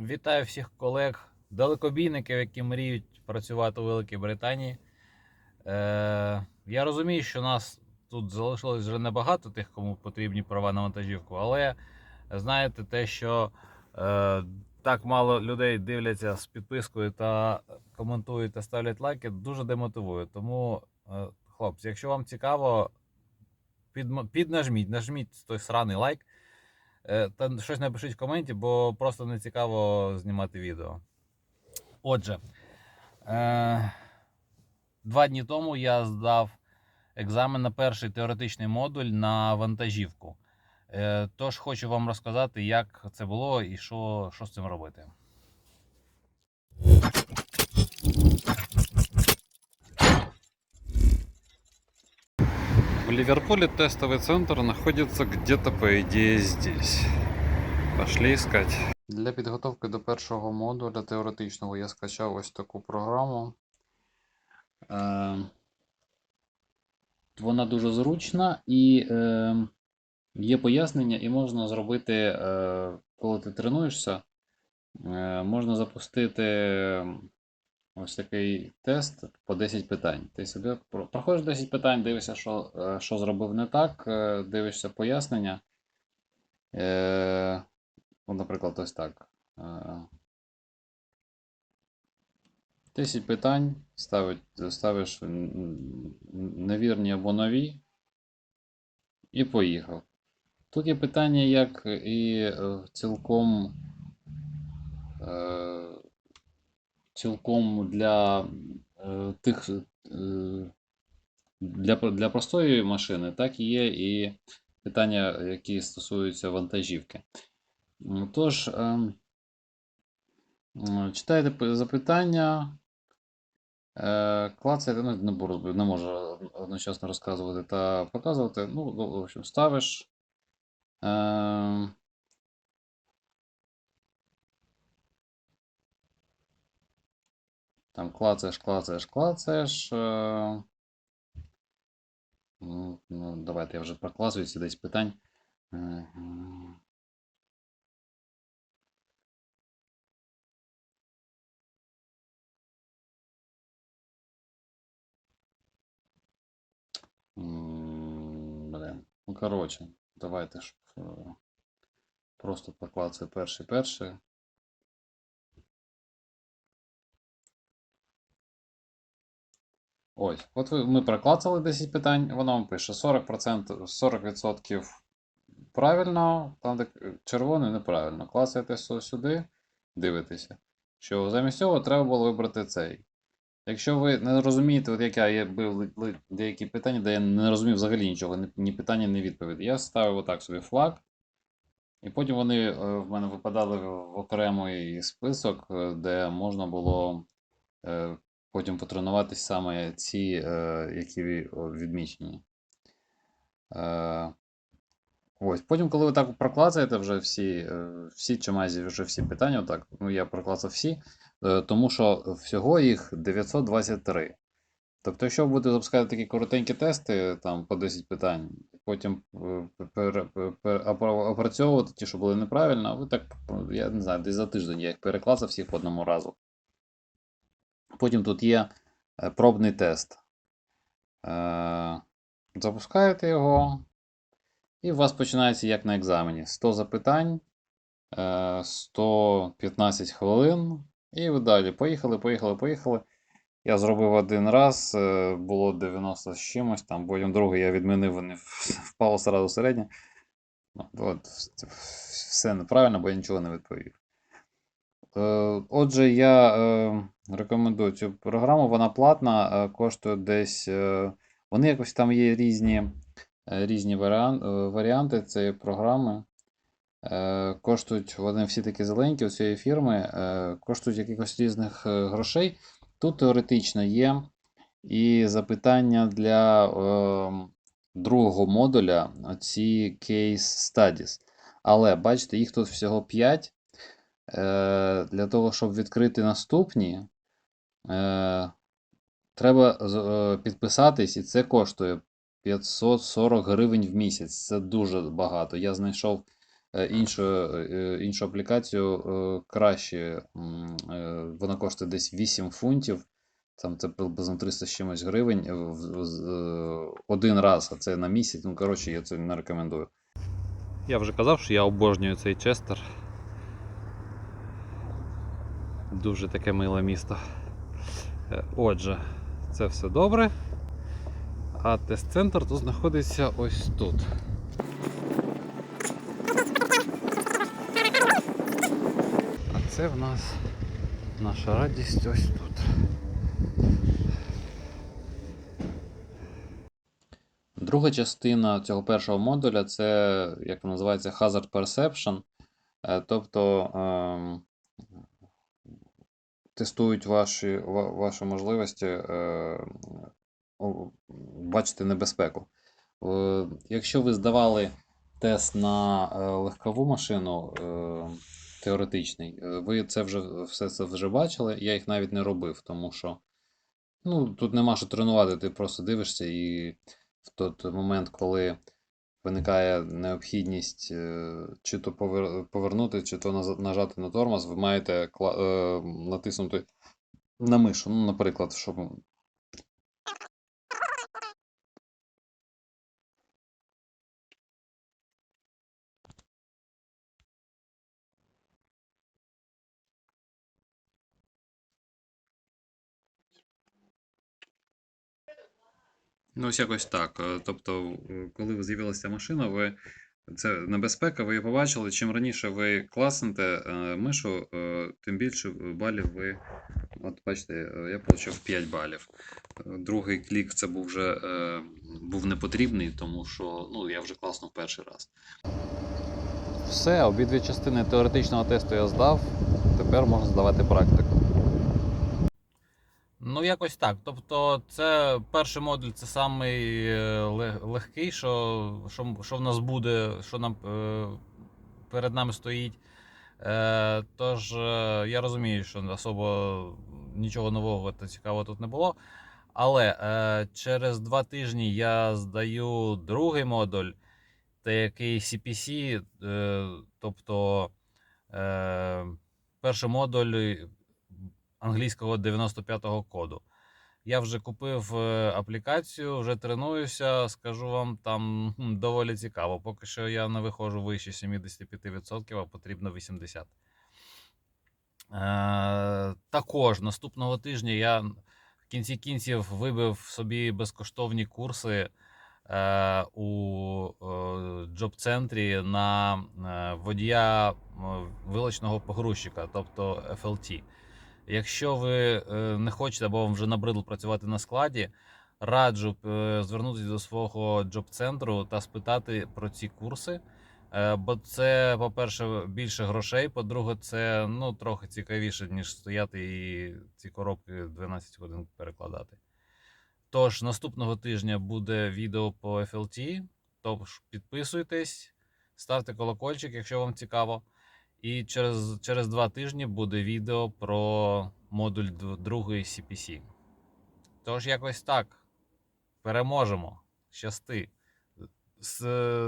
Вітаю всіх колег, далекобійників, які мріють працювати у Великій Британії. Е, я розумію, що нас тут залишилось вже небагато тих, кому потрібні права на вантажівку, але знаєте, те, що е, так мало людей дивляться з підпискою та коментують та ставлять лайки, дуже демотивує. Тому, е, хлопці, якщо вам цікаво, підм- піднажміть, нажміть той сраний лайк. Е, Та щось напишіть в коменті, бо просто не цікаво знімати відео. Отже, е, два дні тому я здав екзамен на перший теоретичний модуль на вантажівку. Е, Тож хочу вам розказати, як це було і що, що з цим робити. В Ливерпуле тестовый центр находится где-то, по идее, здесь. Пошли искать. Для підготовки до першого модуля теоретичного я скачав ось таку програму. Е, Вона дуже зручна і е, є пояснення, і можна зробити, е, коли ти тренуєшся, е, можна запустити ось такий тест по 10 питань. Ти собі проходиш 10 питань, дивишся, що, е, що зробив не так, е, дивишся пояснення. Е, наприклад, ось так. Е, 10 питань, ставить, ставиш невірні або нові, і поїхав. Тут є питання, як і е, цілком, е, цілком для е, тих, е, для, для простої машини, так і є і питання, які стосуються вантажівки. Тож, ем, читайте запитання, е, клацайте, ну, не, не можу одночасно розказувати та показувати. Ну, в общем, ставиш. Ем, Там клацаєш, клацаєш, клацаєш. е, Ну, ну, давайте я вже проклацую ці 10 питань. Блин. Ну, коротше, давайте ж е, просто поклацаю перший перший. Ось, от ми проклацали 10 питань, воно вам пише 40%, 40% правильно, там де червоне неправильно. Клацаєте сю- сюди, дивитеся, що замість цього треба було вибрати цей. Якщо ви не розумієте, от як я були деякі питання, де я не розумів взагалі нічого, ні, питання, ні відповіді. Я ставив отак собі флаг, і потім вони е, в мене випадали в в окремий список, е, де можна було е, потім потренуватись саме ці, е, які відмічені. Е, Ось, потім, коли ви так проклацаєте вже всі, е, всі чи майже вже всі питання, отак, ну я проклацав всі, тому що всього їх 923. Тобто, якщо ви будете запускати такі коротенькі тести, там по 10 питань, потім опрацьовувати ті, що були неправильно, ви так, я не знаю, десь за тиждень я їх переклацав всіх по одному разу. Потім тут є е, пробний тест. Е, Запускаєте його, і у вас починається як на екзамені. 100 запитань, е, 115 хвилин. І ви далі. Поїхали, поїхали, поїхали. Я зробив один раз, е, було 90 з чимось, там, потім другий я відмінив, вони впало сразу середнє. Ну, От, все неправильно, бо я нічого не відповів. Е, Отже, я е, рекомендую цю програму, вона платна, е, коштує десь. Вони якось там є різні, різні варіанти цієї програми. Коштують вони всі такі зеленькі у цієї фірми, коштують якихось різних грошей. Тут теоретично є і запитання для другого модуля, ці case studies. Але бачите, їх тут всього 5. Е, Для того, щоб відкрити наступні, е, треба е, підписатись, і це коштує 540 гривень в місяць. Це дуже багато. Я знайшов іншу, іншу аплікацію краще. Вона коштує десь 8 фунтів. Там це приблизно 300 з чимось гривень один раз, а це на місяць. Ну, коротше, я це не рекомендую. Я вже казав, що я обожнюю цей Честер. Дуже таке миле місто. Е, Отже, це все добре. А тест-центр тут знаходиться ось тут. А це в нас наша радість ось тут. Друга частина цього першого модуля це, як називається, Hazard Perception. Е, Тобто ем, тестують ваші, ваші можливості е, бачити небезпеку. Е, Якщо ви здавали тест на е, легкову машину теоретичний, ви це вже все це вже бачили. Я їх навіть не робив, тому що ну, тут нема що тренувати, ти просто дивишся і в той момент, коли виникає необхідність е, чи то повернути, чи то нажати на тормоз, ви маєте е, натиснути на мишу. Ну, наприклад, щоб Ну, ось якось так. Е, Тобто, коли з'явилася машина, ви це небезпека, ви її побачили. Чим раніше ви класнете е, мишу, е, тим більше балів ви. От бачите, я отримав 5 балів. Другий клік це був вже був не потрібний, тому що ну, я вже класнув перший раз. Все, обидві частини теоретичного тесту я здав. Тепер можна здавати практику. Ну, якось так. Тобто, це перший модуль, це самий е, легкий, що, що, що в нас буде, що нам е, перед нами стоїть. Е, тож е, я розумію, що особо нічого нового та цікавого тут не було. Але е, через два тижні я здаю другий модуль, та який CPC, е, тобто е, перший модуль англійського 95-го коду. Я вже купив е, аплікацію, вже тренуюся. Скажу вам, там доволі цікаво. Поки що я не виходжу вище 75%, а потрібно 80%. Е, також наступного тижня я в кінці кінців вибив собі безкоштовні курси е, у е, джоб-центрі на е, водія вилочного погрузчика, тобто FLT. Якщо ви е, не хочете або вам вже набридло працювати на складі, раджу е, звернутися до свого джоб-центру та спитати про ці курси. Е, Бо це, по-перше, більше грошей. По-друге, це ну, трохи цікавіше, ніж стояти і ці коробки 12 годин перекладати. Тож, наступного тижня буде відео по FLT. Тож підписуйтесь, ставте колокольчик, якщо вам цікаво. І через, через два тижні буде відео про модуль другої CPC. Тож, якось так. Переможемо. Щасти. З,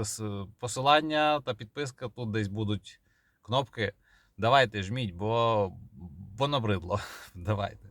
з посилання та підписка тут десь будуть кнопки. Давайте жміть, бо, бо набридло. Давайте.